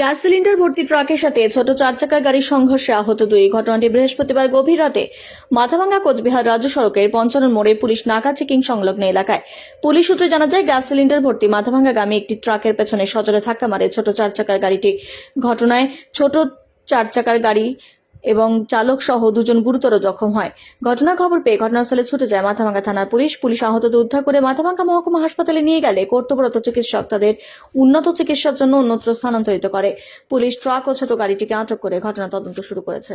Gas cylinder ভর্তি ট্রাকের সাথে ছোট চার চাকার গাড়ির সংঘর্ষে আহত দুই। ঘটনাটি বৃহস্পতিবার গভীর রাতে মাথাভাঙ্গা কোচবিহার রাজ্য সড়কের পঞ্চানন মোড়ে পুলিশ নাকা চেকিং সংলগ্ন এলাকায়। পুলিশ সূত্রে জানা যায়, গ্যাস সিলিন্ডার ভর্তি মাথাভাঙ্গা গামী একটি ট্রাকের পেছনে সজলে ধাক্কা মারে ছোট চার চাকার গাড়িটি। ঘটনায় ছোট চার চাকার গাড়ি এবং চালক সহ দুজন গুরুতর জখম হয়। ঘটনা খবর পেয়ে ঘটনাস্থলে ছুটে যায় মাথাভাঙ্গা থানার পুলিশ। পুলিশ আহতদের উদ্ধার করে মাথাভাঙ্গা মহকুমা হাসপাতালে নিয়ে গেলে কর্তব্যরত চিকিৎসক তাদের উন্নত চিকিৎসার জন্য অন্যত্র স্থানান্তরিত করে। পুলিশ ট্রাক ও ছোট গাড়িটিকে আটক করে ঘটনা তদন্ত শুরু করেছে।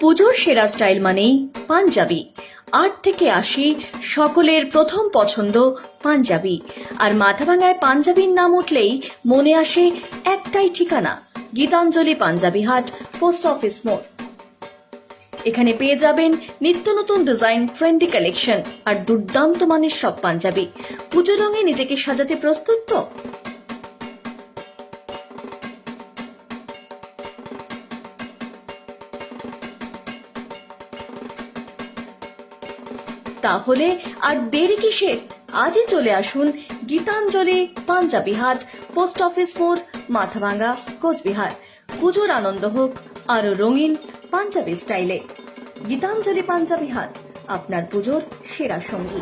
পুজোর সেরা স্টাইল মানেই পাঞ্জাবি। আট থেকে আশি সকলের প্রথম পছন্দ পাঞ্জাবি। আর মাথাভাঙায় পাঞ্জাবির নাম উঠলেই মনে আসে একটাই ঠিকানা, গীতাঞ্জলি পাঞ্জাবি হাট, পোস্ট অফিস মোড়। এখানে পেয়ে যাবেন নিত্য নতুন ডিজাইন, ট্রেন্ডি কালেকশন আর দুর্দান্ত মানের সব পাঞ্জাবি। পুজো রঙে নিজেকে সাজাতে প্রস্তুত তো? তাহলে আর দেরি কিসের? আজই চলে আসুন গীতাঞ্জলি, পাঞ্জাবি হাট, পোস্ট অফিস মোড়, মাথাভাঙ্গা, কোচবিহার। পুজোর আনন্দ হোক আরও রঙিন পাঞ্জাবি স্টাইলে। গীতাঞ্জলি, পাঞ্জাবি হাট, আপনার পুজোর সেরা সঙ্গী।